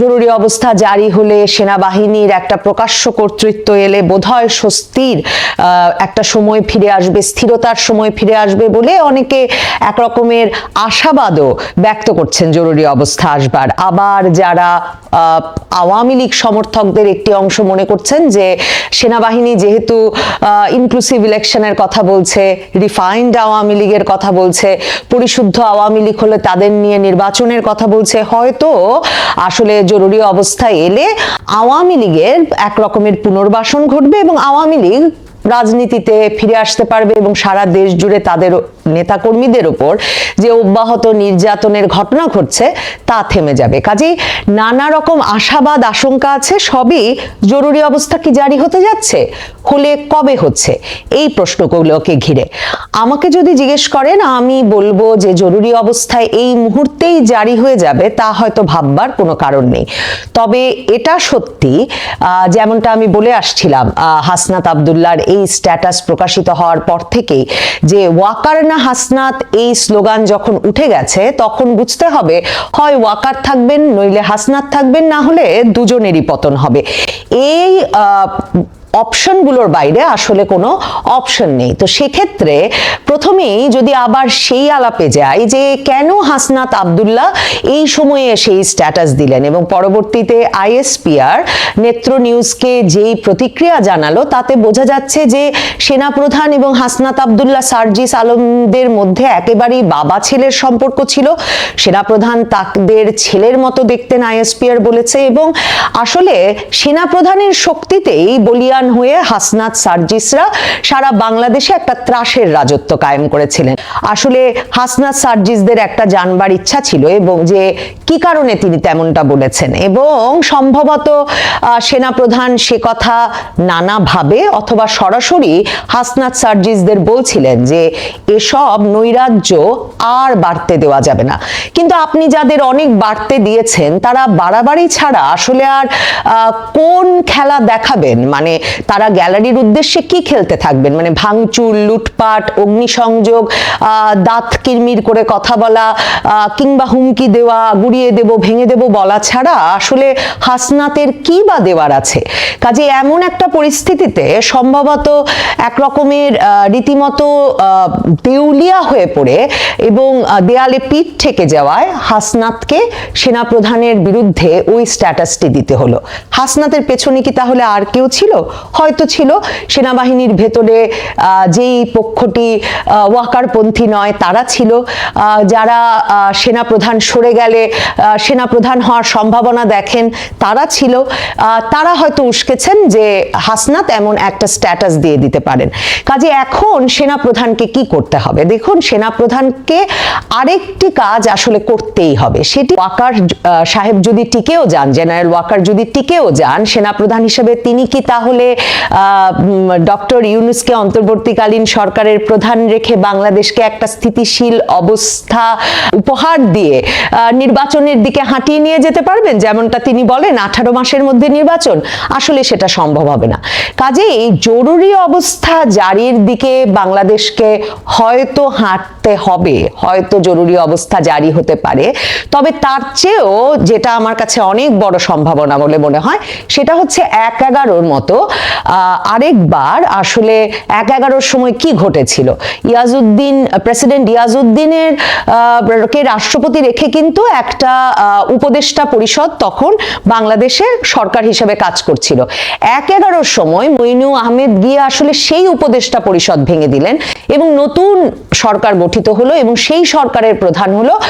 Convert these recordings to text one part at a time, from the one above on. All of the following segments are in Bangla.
জরুরি অবস্থা জারি হলে সেনাবাহিনীর একটা প্রকাশ্য কর্তৃত্ব এলে বোধহয় স্বস্তির একটা সময় ফিরে আসবে, স্থিরতার সময় ফিরে আসবে বলে অনেকে একরকমের আশাবাদও ব্যক্ত করছেন জরুরি অবস্থা আসবার। আবার যারা আওয়ামী লীগ সমর্থকদের একটি অংশ মনে করছেন যে সেনাবাহিনী যেহেতু ইনক্লুসিভ ইলেকশনের কথা বলছে রিফাইন্ড আওয়ামী লীগের কথা বলছে, পরিশুদ্ধ আওয়ামী লীগ হলে তাদের নিয়ে নির্বাচনের কথা বলছে, হয়তো আসলে জরুরি অবস্থায় এলে আওয়ামী লীগের এক রকমের পুনর্বাসন ঘটবে এবং আওয়ামী লীগ রাজনীতিতে ফিরে আসতে পারবে এবং সারা দেশ জুড়ে তাদের নেতাকর্মীদের ওপর যে অব্যাহত নির্যাতনের ঘটনা ঘটছে, তা থেমে যাবে। কাজেই নানা রকম আশাবাদ, আশঙ্কা আছে, সবই জরুরি অবস্থা কি জারি হতে যাচ্ছে? হলে কবে হচ্ছে? এই প্রশ্নগুলোকে ঘিরে। আমাকে যদি জিজ্ঞেস করেন, আমি বলব যে জরুরি অবস্থায় এই মুহূর্তেই জারি হয়ে যাবে, তা হয়তো ভাববার কোনো কারণ নেই। তবে এটা সত্যি যেমনটা আমি বলে আসছিলাম হাসনাত আবদুল্লার এই স্ট্যাটাস প্রকাশিত হওয়ার পর থেকেই যে ওয়াকার না হাসনাত এই স্লোগান যখন উঠে গেছে, তখন বুঝতে হবে হয় ওয়াকার থাকবেন নইলে হাসনাত থাকবেন, না হলে দুজনেরই পতন হবে। এই অপশনগুলোর বাইরে আসলে কোনো অপশন নেই। তো সেক্ষেত্রে প্রথমেই যদি আবার সেই আলাপে যাই যে কেন হাসনাত আবদুল্লাহ এই সময়ে সেই স্ট্যাটাস দিলেন এবং পরবর্তীতে আইএসপিআর নেত্র নিউজকে যেই প্রতিক্রিয়া জানালো, তাতে বোঝা যাচ্ছে যে সেনাপ্রধান এবং হাসনাত আবদুল্লাহ সার্জিস আলমদের মধ্যে একেবারেই বাবা ছেলের সম্পর্ক ছিল। সেনাপ্রধান তাদের ছেলের মতো দেখতেন আইএসপিআর বলেছে এবং আসলে সেনাপ্রধানের শক্তিতেই বলিয়ান হয়ে হাসনাত সার্জিসরা সারা বাংলাদেশে একটা ত্রাসের রাজত্ব কায়েম করেছিলেন। আসলে হাসনাত সার্জিসদের একটা জানবার ইচ্ছা ছিল এবং যে কি কারণে তিনি তেমনটা বলেছেন? এবং সম্ভবত সেনাপ্রধান সে কথা নানাভাবে অথবা সরাসরি হাসনাত সার্জিসদের বলছিলেন যে এসব নৈরাজ্য আর বাড়তে দেওয়া যাবে না। কিন্তু আপনি যাদের অনেক বাড়তে দিয়েছেন, তারা বাড়াবাড়ি ছাড়া আসলে আর কোন খেলা দেখাবেন? মানে তারা গ্যালারির উদ্দেশ্যে কি খেলতে থাকবেন? মানে ভাঙচুর, লুটপাট, অগ্নিসংযোগ দাঁত কিরমির করে কথা বলা কিংবা হুমকি দেওয়া, গুড়িয়ে দেব, ভেঙে দেব বলা ছাড়া আসলে হাসনাতের কি বা দেওয়ার আছে? কাজে এমন একটা পরিস্থিতিতে সম্ভবত এক রকমের রীতিমতো দেউলিয়া হয়ে পড়ে এবং দেয়ালে পিঠ থেকে যাওয়ায় হাসনাতকে সেনাপ্রধানের বিরুদ্ধে ওই স্ট্যাটাসটি দিতে হলো। হাসনাতের পেছনে কি তাহলে আর কেউ ছিল? হয়তো ছিল। সেনাবাহিনীর ভেতরে যেই পক্ষটি ওয়াকারপন্থী নয়, তারা ছিল। যারা সেনাপ্রধান সরে গেলে সেনাপ্রধান হওয়ার সম্ভাবনা দেখেন তারা ছিল তারা হয়তো উস্কেছেন যে হাসনাত এমন একটা স্ট্যাটাস দিয়ে দিতে পারেন। কাজে এখন সেনাপ্রধানকে কি করতে হবে? দেখুন সেনাপ্রধানকে আরেকটি কাজ আসলে করতেই হবে। সেটি ওয়াকার সাহেব যদি টিকেও যান জেনারেল ওয়াকার যদি টিকেও যান সেনাপ্রধান হিসেবে তিনি কি তাহলে ডক্টর ইউনুসকে অন্তর্বর্তীকালীন সরকারের প্রধান রেখে বাংলাদেশকে একটা স্থিতিশীল অবস্থা উপহার দিয়ে আহ, নির্বাচনের দিকে হাঁটিয়ে নিয়ে যেতে পারবেন? যেমনটা তিনি বলেন, আঠারো মাসের মধ্যে নির্বাচন, আসলে সেটা সম্ভব হবে না। কাজেই জরুরি অবস্থা জারির দিকে বাংলাদেশকে হয়তো হাঁটতে হবে, হয়তো জরুরি অবস্থা জারি হতে পারে। তবে তার চেয়েও যেটা আমার কাছে অনেক বড় সম্ভাবনা বলে মনে হয়, সেটা হচ্ছে এক এগারোর মতো আরেকবার আসলে এক এগারোর সময় কি ঘটেছিল? ইয়াজউদ্দিন, প্রেসিডেন্ট ইয়াজউদ্দিনের কে রাষ্ট্রপতি রেখে কিন্তু একটা আহ, উপদেষ্টা পরিষদ তখন বাংলাদেশে সরকার হিসেবে কাজ করছিল। এক এগারোর সময় মইনু আহমেদ গিয়ে আসলে সেই উপদেষ্টা পরিষদ ভেঙে দিলেন এবং নতুন সরকার গঠিত হলো এবং সেই সরকারের প্রধান হলো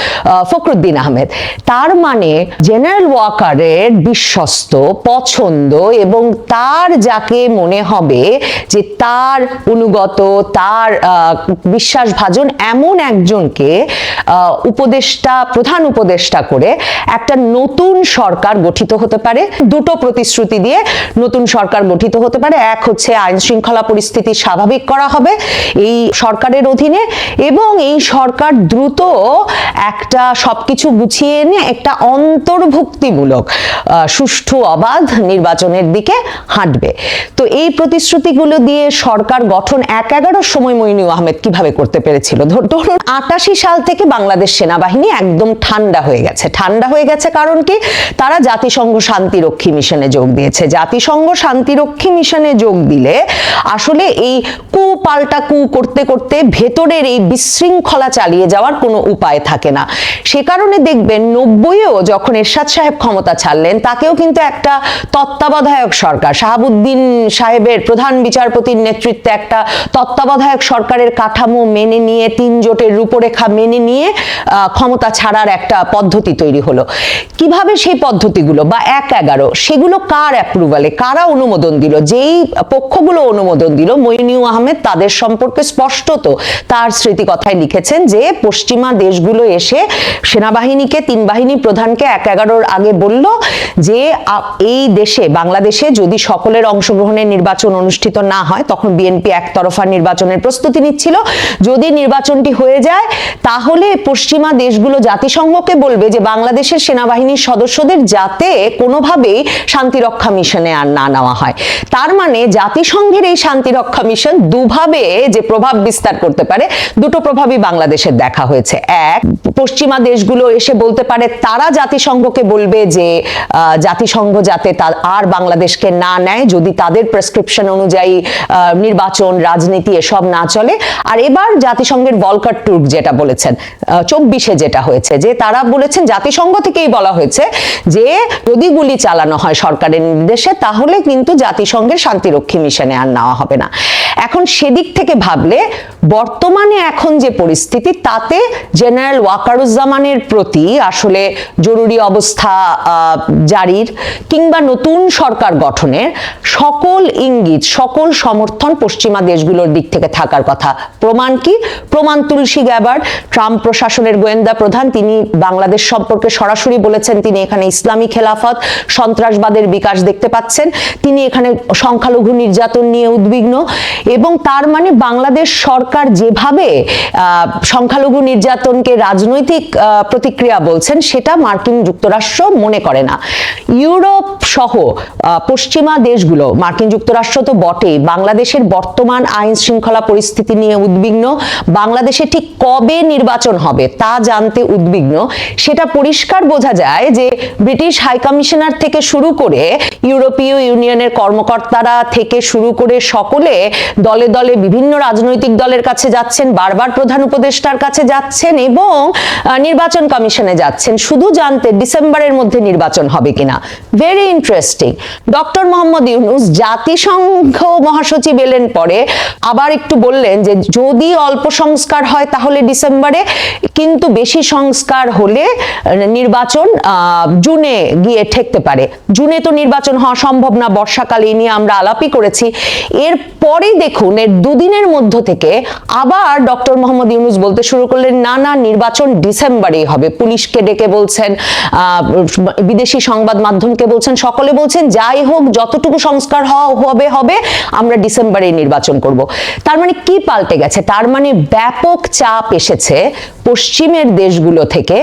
ফখরুদ্দিন আহমেদ। তার মানে জেনারেল ওয়াকারের বিশ্বস্ত পছন্দ এবং তার যাকে মনে হবে যে তার অনুগত তার বিশ্বাসভাজন এমন একজনকে উপদেষ্টা প্রধান উপদেষ্টা করে একটা নতুন সরকার গঠিত হতে পারে। দুটো প্রতিশ্রুতি দিয়ে নতুন সরকার গঠিত হতে পারে। এক হচ্ছে আইন শৃঙ্খলা পরিস্থিতি স্বাভাবিক করা হবে এই সরকারের অধীনে এবং এই সরকার দ্রুত একটা সবকিছু গুছিয়ে এনে একটা অন্তর্ভুক্তিমূলক সুষ্ঠু, অবাধ নির্বাচনের দিকে হাঁটবে। তো এই প্রতিশ্রুতিগুলো দিয়ে সরকার গঠন এক এগারোর সময় মইনু আহমেদ কীভাবে করতে পেরেছিল? ধর- ধরুন আটাশি সাল থেকে বাংলাদেশ সেনাবাহিনী একদম ঠান্ডা হয়ে গেছে। ঠান্ডা হয়ে গেছে কারণ কি? তারা জাতিসংঘ শান্তিরক্ষী মিশনে যোগ দিয়েছে। জাতিসংঘ শান্তিরক্ষী মিশনে যোগ দিলে আসলে এই কু পাল্টা কু করতে করতে ভেতরের এই বিশৃঙ্খলা চালিয়ে যাওয়ার কোনো উপায় থাকে না। সে কারণে দেখবেন নব্বইও যখন এরশাদ সাহেব ক্ষমতা ছাড়লেন, তাকেও কিন্তু একটা তত্ত্বাবধায়ক সরকার, শাহাবুদ্দিন সাহেবের প্রধান বিচারপতির নেতৃত্বে একটা তত্ত্বাবধায়ক সরকারের কাঠামো মেনে নিয়ে, তিন জোটের রূপরেখা মেনে নিয়ে ক্ষমতা ছাড়ার একটা পদ্ধতি তৈরি হলো। কীভাবে সেই পদ্ধতিগুলো বা এক এগারো, সেগুলো কার অ্যাপ্রুভালে কারা অনুমোদন দিল? যেই পক্ষগুলো অনুমোদন দিল মইনিউ আহমেদ তাদের সম্পর্কে স্পষ্টত তার স্মৃতিকথায় লিখেছেন যে, পশ্চিমা দেশগুলো এসে সেনাবাহিনীকে, তিন বাহিনী প্রধানকে এক এগারোর আগে বলল যে এই দেশে, বাংলাদেশে যদি সকলের অংশগ্রহণে নির্বাচন অনুষ্ঠিত না হয়, তখন বিএনপি একতরফা নির্বাচনের প্রস্তুতি নিচ্ছিল। যদি নির্বাচনটি হয়ে যায়, তাহলে পশ্চিমা দেশগুলো জাতিসংঘকে বলবে যে বাংলাদেশের সেনাবাহিনীর সদস্যদের যাতে কোনোভাবেই শান্তিরক্ষা মিশনে আর না নেওয়া হয়। তার মানে জাতিসংঘের এই শান্তিরক্ষা মিশন দুভাবে যে প্রভাব বিস্তার করতে পারে, দুটো প্রভাবই বাংলাদেশের দেখা হয়েছে। এক, পশ্চিমা দেশগুলো এসে বলতে পারে তারা জাতিসংঘকে বলবে যে জাতিসংঘ যাতে আর বাংলাদেশকে না নেয়, যদি তাদের প্রেসক্রিপশন অনুযায়ী নির্বাচন, রাজনীতি এসব না চলে। আর এবার জাতিসংঘের বলকার টুর্ক যেটা বলেছেন চব্বিশে যেটা হয়েছে, যে তারা বলেছেন জাতিসংঘ থেকেই বলা হয়েছে যে যদি গুলি চালানো হয় সরকারের নির্দেশে, তাহলে কিন্তু জাতিসংঘের শান্তিরক্ষী মিশনে আর নেওয়া হবে না। এখন সেদিক থেকে ভাবলে, বর্তমানে এখন যে পরিস্থিতি, তাতে জেনারেল ওয়াকারুজ্জামানের প্রতি আসলে জরুরি অবস্থা জারির কিংবা নতুন সরকার গঠনের সকল ইঙ্গিত, সকল সমর্থন পশ্চিমা দেশগুলোর দিক থেকে থাকার কথা। প্রমাণ কি? প্রমাণ তুলসী গ্যাবার ট্রাম্প প্রশাসনের গোয়েন্দা প্রধান, তিনি বাংলাদেশ সম্পর্কে সরাসরি বলেছেন তিনি এখানে ইসলামী খেলাফত, সন্ত্রাসবাদের বিকাশ দেখতে পাচ্ছেন। তিনি এখানে সংখ্যালঘু নির্যাতন নিয়ে উদ্বিগ্ন এবং তার মানে বাংলাদেশ সরকার যেভাবে সংখ্যালঘু নির্যাতনকে রাজনৈতিক প্রতিক্রিয়া বলছেন, সেটা মার্কিন যুক্তরাষ্ট্র মনে করে না। ইউরোপ সহ পশ্চিমা দেশগুলো, মার্কিন যুক্তরাষ্ট্র তো বটেই, বাংলাদেশের বর্তমান আইন শৃঙ্খলা পরিস্থিতি নিয়ে উদ্বিগ্ন, বাংলাদেশে ঠিক কবে নির্বাচন হবে তা জানতে উদ্বিগ্ন সেটা পরিষ্কার বোঝা যায় যে ব্রিটিশ হাই কমিশনার থেকে শুরু করে ইউরোপীয় ইউনিয়নের কর্মকর্তারা থেকে শুরু করে সকলে দলে দলে বিভিন্ন রাজনৈতিক দলের কাছে যাচ্ছেন, বারবার প্রধান উপদেষ্টার কাছে যাচ্ছেন এবং নির্বাচন কমিশনে যাচ্ছেন। শুধু জানতে ডিসেম্বরের মধ্যে নির্বাচন হবে কিনা। Very interesting doctor Mohammad Yunus জাতিসংঘ মহাসচিব এলেন পরে আবার একটু বললেন যে যদি অল্প সংস্কার হয় তাহলে ডিসেম্বরে, কিন্তু বেশি সংস্কার হলে নির্বাচন জুনে গিয়ে ঠেকতে পারে। জুনে তো নির্বাচন হওয়া সম্ভব না, বর্ষাকালে নিয়ে আমরা আলাপই করেছি। এর পরেই দেখুন, এর দুদিনের মধ্য থেকে আবার ডক্টর মোহাম্মদ ইউনুস বলতে শুরু করলেন না না নির্বাচন ডিসেম্বরেই হবে। পুলিশকে ডেকে বলছেন বিদেশি সংবাদ মাধ্যমকে বলছেন, সকলে বলছেন, যাই হোক, যতটুকু সংস্কার হওয়া, হবে হবে, আমরা ডিসেম্বরে নির্বাচন করব। তার মানে কি পাল্টে গেছে? তার মানে ব্যাপক চাপ এসেছে পশ্চিমের দেশগুলো থেকে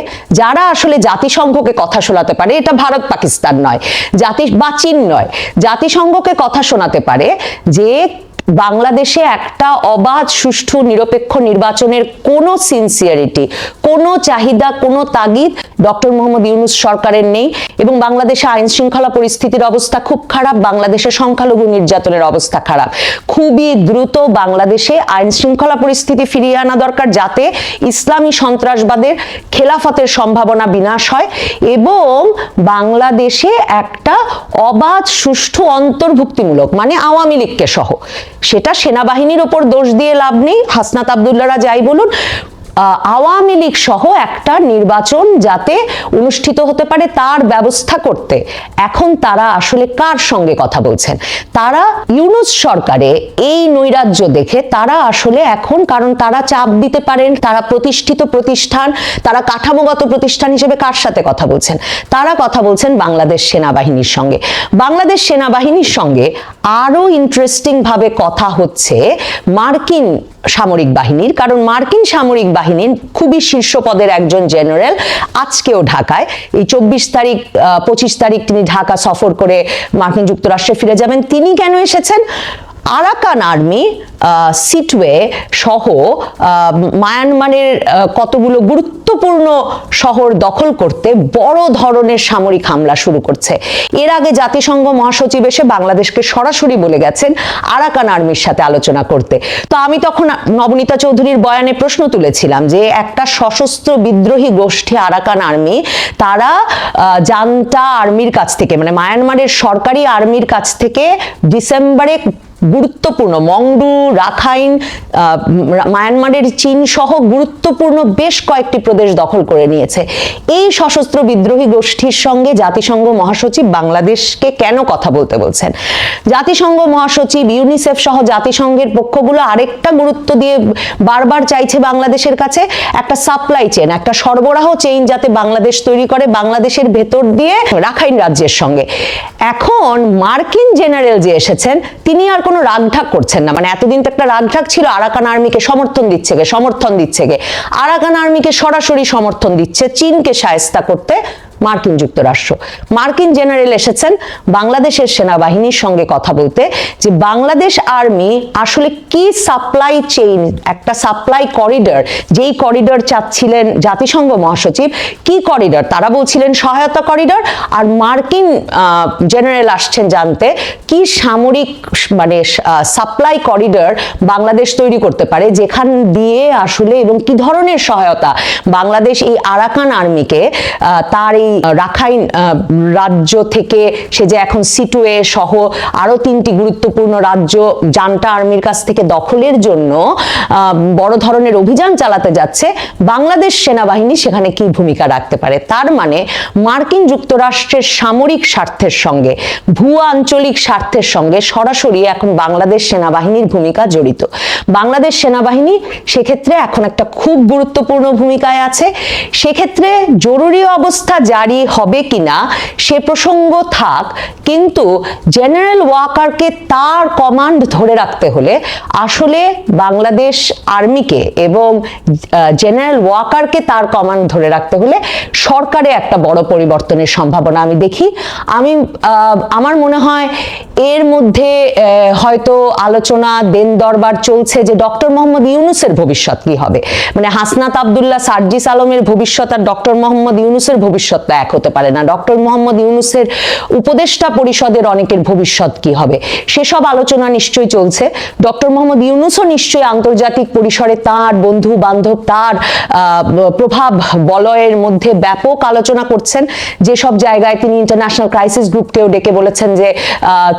যারা আসলে জাতিসংঘকে কথা শোনাতে পারে? এটা ভারত পাকিস্তান নয়, জাতি বা চীন নয়। জাতিসংঘকে কথা শোনাতে পারে যে বাংলাদেশে একটা অবাধ, সুষ্ঠু, নিরপেক্ষ নির্বাচনের কোনো সিনসিয়ারিটি কোনো চাহিদা, কোনো তাগিদ ডক্টর মোহাম্মদ ইউনুস সরকারের নেই এবং বাংলাদেশে আইন শৃঙ্খলা পরিস্থিতির অবস্থা খুব খারাপ, বাংলাদেশে সংখ্যালঘু নির্যাতনের অবস্থা খারাপ। খুবই দ্রুত বাংলাদেশে আইন শৃঙ্খলা পরিস্থিতি ফিরিয়ে আনা দরকার যাতে ইসলামী সন্ত্রাসবাদের খেলাফতের সম্ভাবনা বিনাশ হয় এবং বাংলাদেশে একটা অবাধ, সুষ্ঠু, অন্তর্ভুক্তিমূলক মানে আওয়ামী লীগকে সহ। সেটা সেনাবাহিনীর ওপর দোষ দিয়ে লাভ নেই। হাসনাত আবদুল্লারা যাই বলুন আওয়ামী লীগ সহ একটা নির্বাচন যাতে অনুষ্ঠিত হতে পারে তার ব্যবস্থা করতে। এখন তারা আসলে কার সঙ্গে কথা বলছেন? তারা ইউনুস সরকারে এই নৈরাজ্য দেখে তারা আসলে এখন, কারণ তারা চাপ দিতে পারেন, তারা প্রতিষ্ঠিত প্রতিষ্ঠান, তারা কাঠামোগত প্রতিষ্ঠান হিসেবে কার সাথে কথা বলছেন? তারা কথা বলছেন বাংলাদেশ সেনাবাহিনীর সঙ্গে। বাংলাদেশ সেনাবাহিনীর সঙ্গে আরও ইন্টারেস্টিং ভাবে কথা হচ্ছে মার্কিন সামরিক বাহিনীর, কারণ মার্কিন সামরিক বাহিনীর খুবই শীর্ষ পদের একজন জেনারেল আজকেও ঢাকায়। এই চব্বিশ তারিখ পঁচিশ তারিখ তিনি ঢাকা সফর করে মার্কিন যুক্তরাষ্ট্রে ফিরে যাবেন। তিনি কেন এসেছেন? আরাকান আর্মি সিটওয়ে সহ মায়ানমারের কতগুলো গুরুত্বপূর্ণ শহর দখল করতে বড় ধরনের সামরিক হামলা শুরু করছে। এর আগে জাতিসংঘ মহাসচিব এসে বাংলাদেশকে সরাসরি বলে গেছেন আরাকান আর্মির সাথে আলোচনা করতে। তো আমি তখন নবনীতা চৌধুরীর বয়ানে প্রশ্ন তুলেছিলাম যে একটা সশস্ত্র বিদ্রোহী গোষ্ঠী আরাকান আর্মি, তারা জান্তা আর্মির কাছ থেকে মানে মায়ানমারের সরকারি আর্মির কাছ থেকে ডিসেম্বরে গুরুত্বপূর্ণ। মংডু, রাখাইন মায়ানমারের চীন সহ গুরুত্বপূর্ণ বেশ কয়েকটি প্রদেশ দখল করে নিয়েছে। এই সশস্ত্র বিদ্রোহী গোষ্ঠীর সঙ্গে জাতিসংঘ মহাসচিব বাংলাদেশকে কেন কথা বলতে বলছেন? জাতিসংঘ মহাসচিব ইউনিসেফ সহ জাতিসংঘের পক্ষগুলো আরেকটা গুরুত্ব দিয়ে বারবার চাইছে বাংলাদেশের কাছে একটা সাপ্লাই চেন একটা সরবরাহ চেইন যাতে বাংলাদেশ তৈরি করে বাংলাদেশের ভেতর দিয়ে রাখাইন রাজ্যের সঙ্গে। এখন মার্কিন জেনারেল যে এসেছেন, তিনি আর কোনো রাগঢাক করছেন না। মানে এতদিন তো একটা রাগঢাক ছিল, আরাকান আর্মিকে সমর্থন দিচ্ছে গে, সমর্থন দিচ্ছে গে। আরাকান আর্মিকে সরাসরি সমর্থন দিচ্ছে, চীনকে সায়স্তা করতে মার্কিন যুক্তরাষ্ট্র। মার্কিন জেনারেল এসেছেন বাংলাদেশের সেনাবাহিনীর সঙ্গে কথা বলতে যে বাংলাদেশ আর্মি আসলে কি সাপ্লাই চেইন, একটা সাপ্লাই করিডর, যেই করিডর চাচ্ছিলেন জাতিসংঘ মহাসচিব, কি করিডর? তারা বলছিলেন সহায়তা করিডর আর মার্কিন জেনারেল আসছেন জানতে কি সামরিক মানে সাপ্লাই করিডর বাংলাদেশ তৈরি করতে পারে, যেখান দিয়ে আসলে এবং কি ধরনের সহায়তা বাংলাদেশ এই আরাকান আর্মিকে তার এই রাখাইন রাজ্য থেকে সে যে এখন সিটুয়ে সহ আরও তিনটি গুরুত্বপূর্ণ রাজ্য জান্টা আর্মির কাছ থেকে দখলের জন্য বড় ধরনের অভিযান চালাতে যাচ্ছে, বাংলাদেশ সেনাবাহিনী সেখানে কি ভূমিকা রাখতে পারে? তার মানে মার্কিন যুক্তরাষ্ট্রের সামরিক স্বার্থের সঙ্গে ভূ আঞ্চলিক স্বার্থের সঙ্গে সরাসরি এখন বাংলাদেশ সেনাবাহিনীর ভূমিকা জড়িত। বাংলাদেশ সেনাবাহিনী সেক্ষেত্রে এখন একটা খুব গুরুত্বপূর্ণ ভূমিকায় আছে। সেক্ষেত্রে জরুরি অবস্থা জারি হবে কিনা সে প্রসঙ্গ থাক, কিন্তু জেনারেল ওয়াকারকে তার কমান্ড ধরে রাখতে হলে আসলে বাংলাদেশ আর্মিকে এবং জেনারেল ওয়াকারকে তার কমান্ড ধরে রাখতে হলে সরকারে একটা বড় পরিবর্তনের সম্ভাবনা আমি দেখি। আমি আমার মনে হয় এর মধ্যে হয়তো আলোচনা দেন দরবার চলছে যে ডক্টর মোহাম্মদ ইউনুসের ভবিষ্যৎ কি হবে। মানে হাসনাত আবদুল্লাহ সার্জিস আলমের ভবিষ্যৎ আর ডক্টর মোহাম্মদ ইউনুসের ভবিষ্যৎ তো এক হতে পারে না। ডক্টর মোহাম্মদ ইউনুসের উপদেষ্টা পরিষদের অনেকের ভবিষ্যৎ কি হবে? সেসব আলোচনা নিশ্চয়ই চলছে। ডক্টর মোহাম্মদ ইউনুসও নিশ্চয়ই আন্তর্জাতিক পরিসরে তার বন্ধু বান্ধব তার প্রভাব বলয়ের মধ্যে ব্যাপক আলোচনা করছেন। যেসব জায়গায় তিনি ইন্টারন্যাশনাল ক্রাইসিস গ্রুপকেও ডেকে বলেছেন যে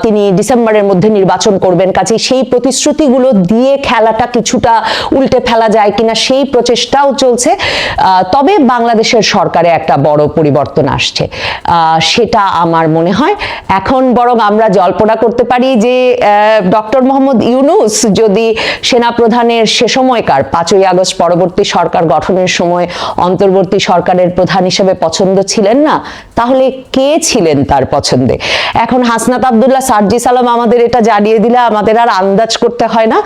তিনি ডিসেম্বরের মধ্যে নির্বাচন করবেন। কাজেই সেই প্রতিশ্রুতিগুলো দিয়ে খেলাটা কিছুটা উল্টে ফেলা যায় কিনা সেই প্রচেষ্টাও চলছে। তবে বাংলাদেশের সরকারে একটা বড় পরিবর্তন আসছে। সেটা আমার মনে হয়। এখন বরং আমরা জল্পনা করতে পারি যে ডক্টর মোহাম্মদ ইউনুস যদি সেনাপ্রধানের সে সময়কার, পাঁচই আগস্ট পরবর্তী সরকার গঠনের সময় অন্তর্বর্তী সরকারের প্রধান হিসেবে পছন্দ ছিলেন না, তাহলে কে ছিলেন তার পছন্দে? এখন হাসনাত আবদুল্লাহ সার্জিস আলম আমাদের এটা জানিয়ে দিলে আমাদের আর আন্দাজ করতে হয় না।